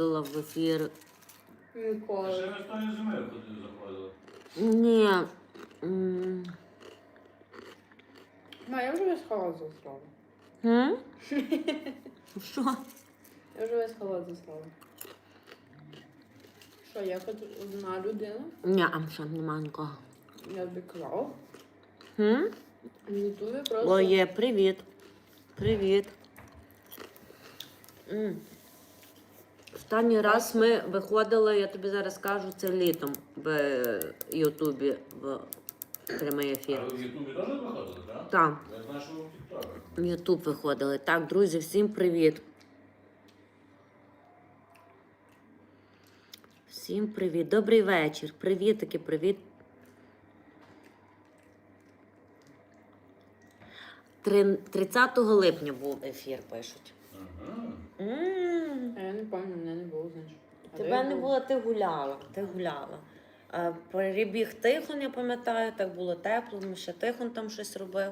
виходила в ефір. Ще Ніколи. не з тої зими куди заходила. Ні. м, Ма, я вже весь халат засрала. М? Що? Я вже весь халат засрала. Що, я хоч одна людина? Ні, а ще нема нікого. Я тобі казала. М? В Ютубі просто. О, є, привіт. Привіт. М. Останній раз ми виходили, я тобі зараз скажу, це літом в Ютубі в прямий ефір. А ви в Ютубі теж виходили, так? Так, Я знаю, що ви в Тіктоках. в Ютуб виходили. Так, друзі, всім привіт. Всім привіт. Добрий вечір. Привіт, таки привіт. Три- 30 липня був ефір, пишуть. Ага. А я не пам'ятаю, мене не було, значить. А де Тебе я не була? було, ти гуляла. Ти гуляла. Перебіг Тихон, я пам'ятаю, так було тепло, ми ще Тихон там щось робив.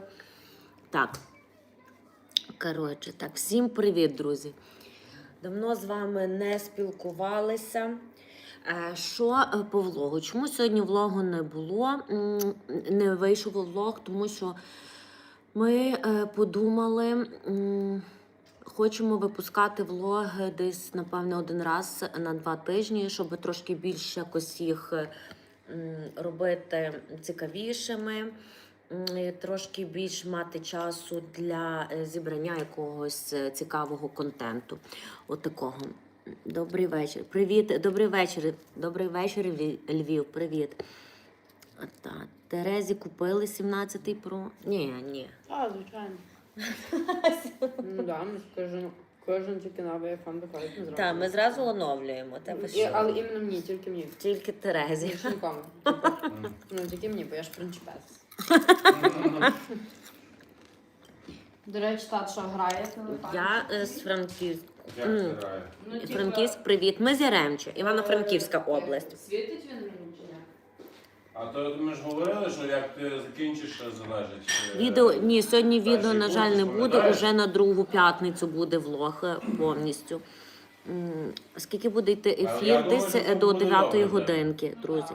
Так. Коротше, так, всім привіт, друзі. Давно з вами не спілкувалися. Е, Що е, по влогу? Чому сьогодні влогу не було? М, Не вийшов влог, тому що ми е, подумали, м, хочемо випускати влоги десь, напевно, один раз на два тижні, щоб трошки більше якось їх робити цікавішими, трошки більш мати часу для е, зібрання якогось е, цікавого контенту. От такого. Добрий вечір. Привіт, добрий вечір. Добрий вечір, Львів-. Привіт. Так. Терезі купили 17-й Pro. Ні, ні. А, звичайно. Ну да, ми ж кожен, кожен тільки новий айфон виходить, ми зразу. Так, ми зразу оновлюємо. Тебе І, що? але іменно мені, тільки мені. Тільки Терезі. Більше нікому. Ну, тільки мені, бо я ж принципес. До речі, тат, що грає телефон? Я е, з Франківська. Як це грає? Ну, типу, Франківськ, привіт. Ми з Яремче, Івано-Франківська е, область. Світить він? А то ми ж говорили, що як ти закінчиш, залежить. е, Відео ні, сьогодні відео, перший на жаль, не буде. пам'ятаєш? Уже на другу п'ятницю буде влог е, повністю. М, Скільки буде йти я ефір? думаю, Десь що е, це до буде 9 добре, годинки, друзі.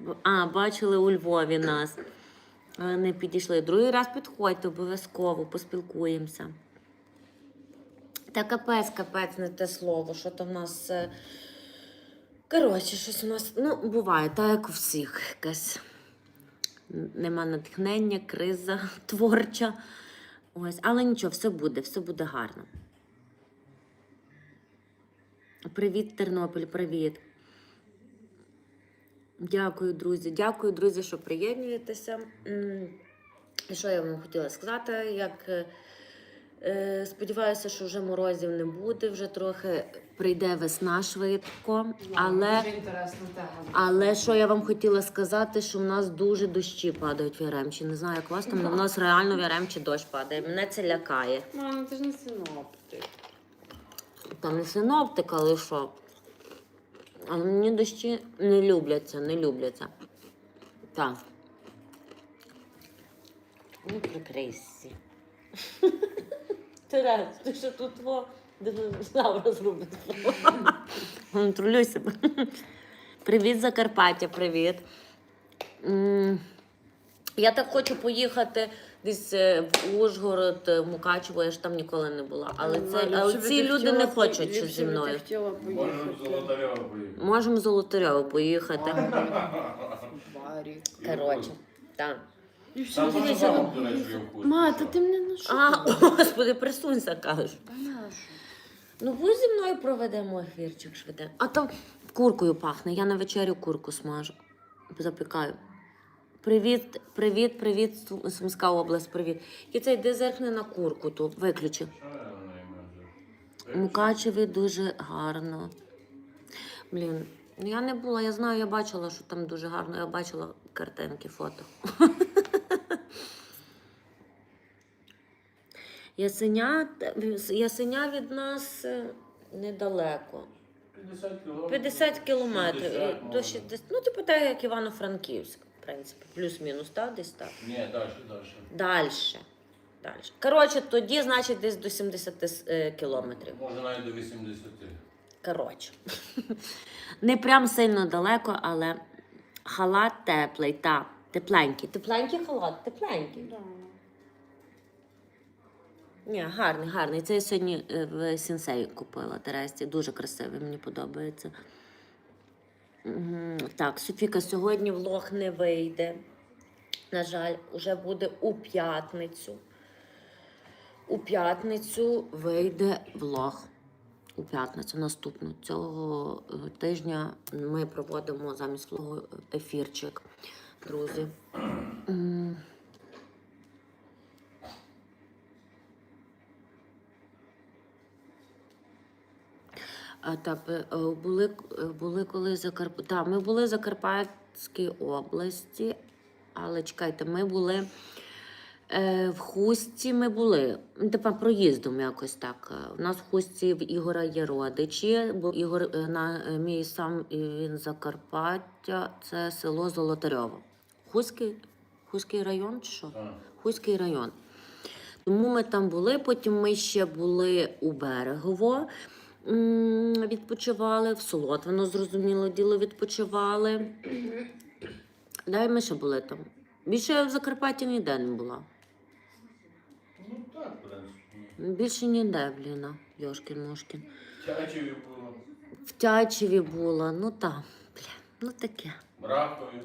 Б- А, бачили у Львові нас. Але не підійшли. Другий раз підходьте, обов'язково поспілкуємося. Та капець, капець, не те слово. Що то в нас. е, Коротше, щось у нас. Ну, буває, так як у всіх якась. Нема натхнення, криза творча. Ось, але нічого, все буде, все буде гарно. Привіт, Тернопіль, привіт. Дякую, друзі. Дякую, друзі, що приєднуєтеся. Що я вам хотіла сказати? Як е, сподіваюся, що вже морозів не буде, вже трохи прийде весна швидко. Але, але що я вам хотіла сказати, що в нас дуже дощі падають в Яремчі. Не знаю, як у вас там, але в нас реально в Яремчі дощ падає. Мене це лякає. Мам, ти ж не синоптик. Там не синоптика, але що. Але мені дощі не любляться, не любляться. Так. Ну, прикрийся. Терез, ти що тут во динозавра зробить? Контролюй себе. Привіт, Закарпаття, привіт. М, Я так хочу поїхати десь е, в Ужгород, е, в Мукачево, я ж там ніколи не була. Але, це, але ці люди не хочуть зі мною. Можемо в. Золотарьова поїхати. Можемо в Золотарьово поїхати. Коротше, так. І все, Там фотограф, ну, до речі, є вкус. Ма, та ти мене на що? А, господи, присунься, кажеш. Та на що? Ну, ви зі мною проведемо ефірчик швидко. А то куркою пахне. Я на вечерю курку смажу. Запікаю. Привіт, привіт, привіт, Сум- Сумська область, привіт. І цей йди зеркни на курку ту, виключи. Що я на неї можу? Мукачеві дуже гарно. Блін, ну я не була, я знаю, я бачила, що там дуже гарно. Я бачила картинки, фото. Ясеня, ясеня від нас е, недалеко. 50 кілометрів. 50 кілометрів. 60, До 60. Ну, типу, так, як Івано-Франківськ, в принципі. Плюс-мінус, так, десь так. Ні, далі, далі. Дальше. далі. Коротше, тоді, значить, десь до 70 е, кілометрів. Може навіть до 80. Коротше. Не прям сильно далеко, але халат теплий, та, тепленький. Тепленький халат, тепленький. Да. Ні, гарний, гарний. Це я сьогодні е, в сенсеї купила Тересті. Дуже красивий, мені подобається. Так, Софіка, сьогодні влог не вийде. На жаль, уже буде у п'ятницю. У п'ятницю вийде влог. У п'ятницю наступну цього е, тижня ми проводимо замість влогу ефірчик, друзі. М. А, так, е, е, були, е, були коли Закарп... Так, ми були в Закарпатській області, але чекайте, ми були е, в Хусті, ми були. ну, Тепер проїздом якось так. У нас в Хусті в Ігора є родичі, бо Ігор на мій сам він Закарпаття, це село Золотарьово. Хуський, Хуський район чи що? Так. Хуський район. Тому ми там були. Потім ми ще були у Берегово, відпочивали, в Солотвино, зрозуміло діло, відпочивали. Де ми ще були там? Більше я в Закарпатті ніде не була. Ну так, в принципі. Більше ніде, бліна, Йошкін Мошкін. Тячеві було. В Тячеві була, ну там, бля, ну таке. Бракові.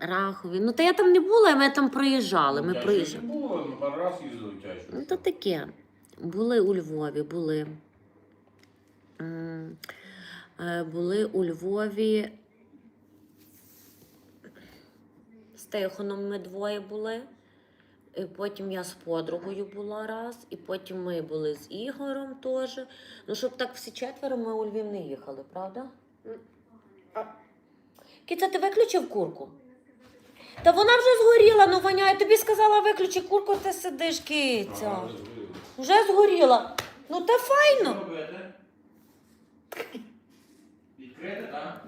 Рахові. Ну та я там не була, ми там проїжджали. Ми проїжджали. ну пару раз їздив в Тячеві. Ну, то таке. Були у Львові, були. Е, Були у Львові. З Тихоном ми двоє були. І потім я з подругою була раз, і потім ми були з Ігорем теж. Ну, щоб так всі четверо ми у Львів не їхали, правда? Кіця, ти виключив курку? Та вона вже згоріла, ну воняє. Тобі сказала, виключи курку, ти сидиш, киця. Вже згоріла. Ну та файно.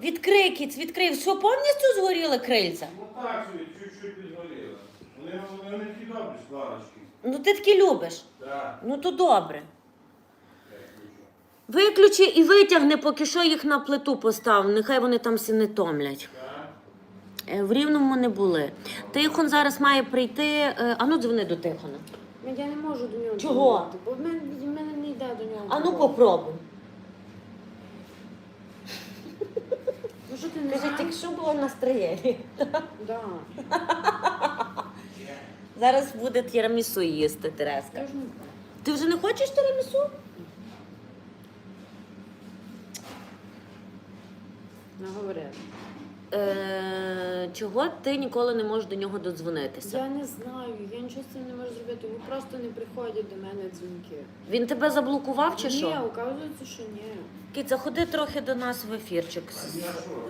Що робити? Відкрити, так? Відкрий, кіць, відкрий. Все повністю згоріли крильця. Ну так чуть-чуть підгоріло. Вони, вони не такі добрі складочки. Ну ти таки любиш. Так. Ну то добре. Виключи і витягни, поки що їх на плиту постав. Нехай вони там всі не томлять. Е, В рівному не були. Тихон зараз має прийти. е, Ану, дзвони до Тихона. Ну, Я не можу до нього Чого? дзвонити, Бо в мене, від мене не йде до нього. Ану, телефон. попробуй. Ну що ти не Каже, знаєш? тільки що було настроєння. Да. Зараз буде тірамісу їсти, Тереска. Ти вже не хочеш тірамісу? Не говори. Е, чого ти ніколи не можеш до нього додзвонитися? Я не знаю, я нічого з цим не можу зробити. Ви просто не приходять до мене дзвінки. Він тебе заблокував чи ні, що? оказується, що ні. Кіця, ходи трохи до нас в ефірчик з,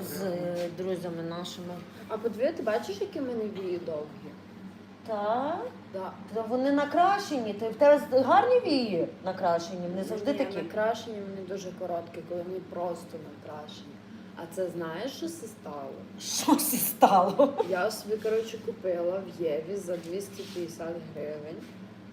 з е, друзями нашими. А подиви, ти бачиш, які в мене вії довгі? Так. Да. Та вони накрашені. Ти в тебе гарні вії накрашені, не завжди Ні, такі. накрашені вони дуже короткі, коли вони просто накрашені. А це знаєш, що це стало? Щось і стало. Я собі, коротше, купила в Єві за 250 гривень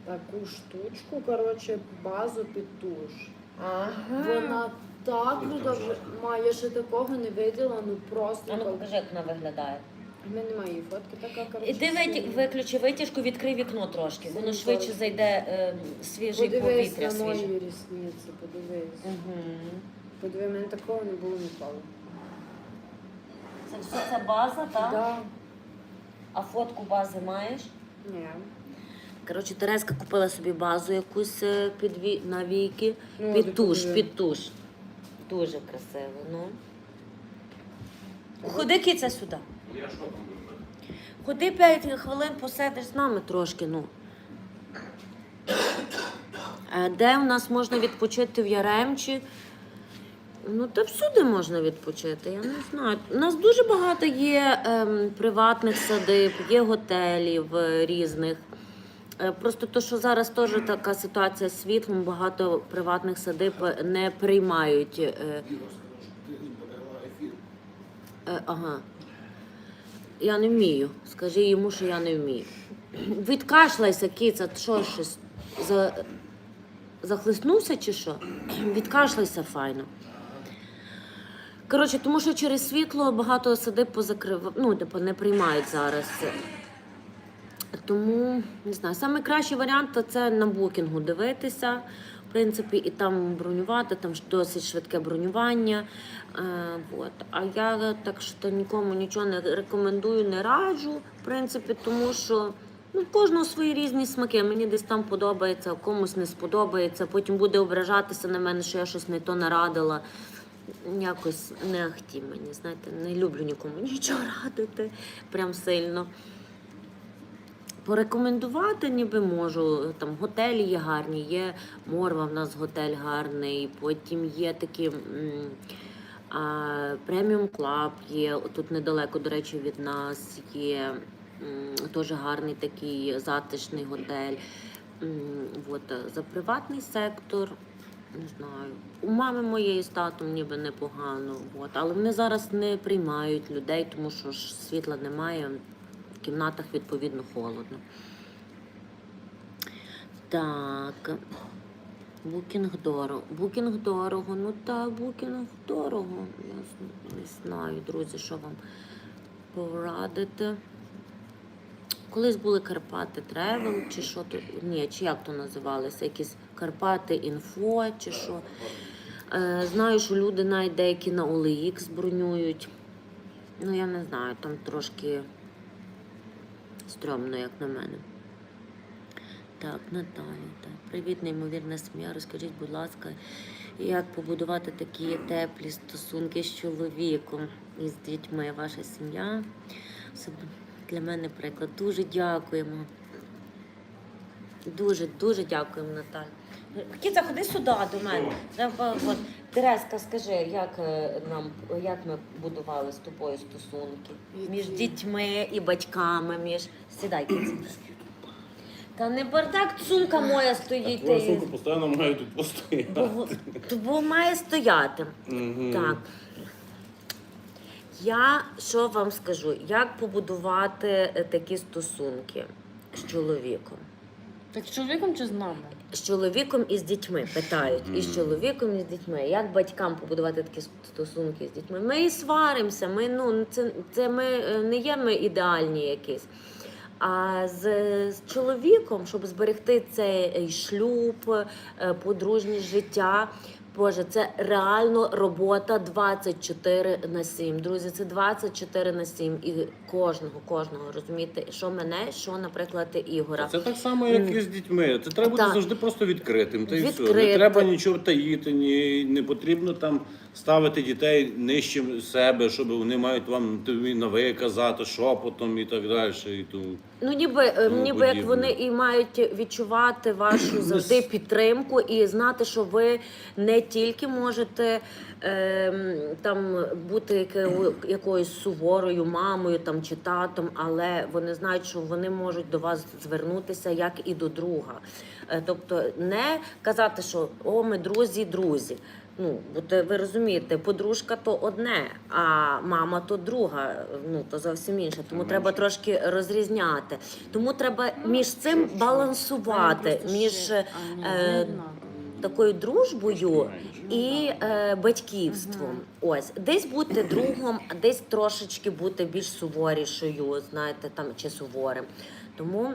таку штучку, коротше, базу під туш. Ага. Вона так круто вже має ще такого не виділа, ну просто. А ну покажи, як вона виглядає. В мене немає її фотки, така коротше. Іди синя. виключи витяжку, відкрий вікно трошки. Воно швидше зайде е, свіжий Подивись повітря на мої рісниці, подивись. Угу. Подиви, в мене такого не було ніколи. Це все це база, так? Да. А фотку бази маєш? Ні. Коротше, Тереска купила собі базу якусь е, під ві... на віки. Ну, під туш, під туш. Дуже красиво, ну. Ходи киця сюди. Я що там робити? Ходи 5 хвилин, посидиш з нами трошки, ну. Е, Де в нас можна відпочити в Яремчі? Ну, та всюди можна відпочити, я не знаю. У нас дуже багато є ем, приватних садиб, є готелів е, різних. Е, Просто то, що зараз теж така ситуація з світлом, багато приватних садиб не приймають. е, Е, ага. Я не вмію. Скажи йому, що я не вмію. Відкашляйся, кіця, що щось за... захлиснувся чи що? Відкашляйся файно. Коротше, тому що через світло багато садиб позакрив... ну, типу, не приймають зараз. Тому не знаю, саме кращий варіант це на букінгу дивитися, в принципі, і там бронювати, там ж досить швидке бронювання. Е, от. А я так що нікому нічого не рекомендую, не раджу, в принципі, тому що ну, кожного свої різні смаки. Мені десь там подобається, комусь не сподобається. Потім буде ображатися на мене, що я щось не то нарадила. Якось не ахті мені, знаєте, не люблю нікому нічого радити прям сильно. Порекомендувати ніби можу. Там готелі є гарні, є Морва, в нас готель гарний. Потім є такі преміум клаб є. Тут недалеко, до речі, від нас є теж гарний такий затишний готель. От, за приватний сектор. Не знаю. У мами моєї з татом ніби непогано. От. Але вони зараз не приймають людей, тому що ж світла немає. В кімнатах відповідно холодно. Так. Букінг дорого. Букінг дорого. Ну так, букінг дорого. Я не знаю, друзі, що вам порадити. Колись були Карпати Тревел, чи що то. Ні, чи як то називалося? Якісь Карпати Інфо, чи що. Е, знаю, що люди навіть деякі на OLX бронюють. Ну, я не знаю, там трошки стрьомно, як на мене. Так, Наталя, так. Привіт, неймовірна сім'я. Розкажіть, будь ласка, як побудувати такі теплі стосунки з чоловіком і з дітьми? Ваша сім'я? Для мене приклад. Дуже дякуємо. Дуже, дуже дякуємо, Наталя. Кіця, ходи сюди до мене. Треба, от, Тереска, скажи, як е, нам як ми будували з тобою стосунки між дітьми і батьками, між сідай, Кіця. Та не бардак, сумка моя стоїть. Твою ти- сумку постійно маю тут постояти. Бо, бо має стояти. Мгм. Так. Я що вам скажу, як побудувати е, такі стосунки з чоловіком? Так з чоловіком чи з нами? З чоловіком і з дітьми питають. І з чоловіком, і з дітьми. Як батькам побудувати такі стосунки з дітьми? Ми і сваримося. Ми ну це, це ми е, не є ми ідеальні якісь. А з, з чоловіком, щоб зберегти цей шлюб, е, подружнє життя. Боже, це реально робота 24 на 7. Друзі, це 24 на 7. І кожного, кожного розумієте, що мене, що, наприклад, Ігора. Це так само, як і з дітьми. Це треба бути завжди просто відкритим. Та й все. Не треба нічого таїти, ні, не потрібно там ставити дітей нижче себе, щоб вони мають вам тобі на ви казати шепотом і так далі. І тому. Ну, ніби, е, ніби як вони і мають відчувати вашу завжди підтримку і знати, що ви не тільки можете ем, там бути якоюсь суворою мамою там чи татом, але вони знають, що вони можуть до вас звернутися як і до друга. Е, Тобто не казати, що о, ми друзі, друзі. Ну, бо ви розумієте, подружка то одне, а мама то друга, ну то зовсім інше. Тому Це треба трошки розрізняти. Тому треба між цим балансувати між е, такою дружбою і е, батьківством. Ось десь бути другом, а десь трошечки бути більш суворішою, знаєте, там чи суворим. Тому.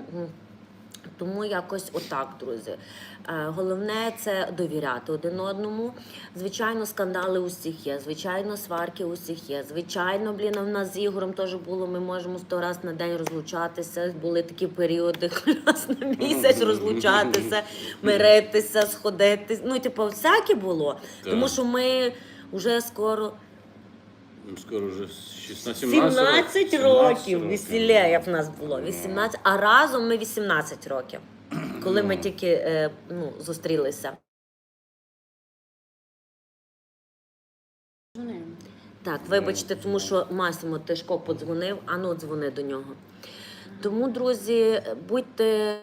Тому якось отак, друзі. Е, Головне це довіряти один одному. Звичайно, скандали усіх є. Звичайно, сварки усіх є. Звичайно, блін, в нас з Ігорем теж було. Ми можемо сто раз на день розлучатися. Були такі періоди, раз на місяць розлучатися, миритися, сходитися. Ну, типу, всяке було. Тому що ми вже скоро Скоро вже 16 17 років весілля в нас було. 18, а разом ми 18 років, коли ми тільки е, ну, зустрілися. Так, вибачте, тому що Масимо Тишко подзвонив, а ну дзвони до нього. Тому, друзі, будьте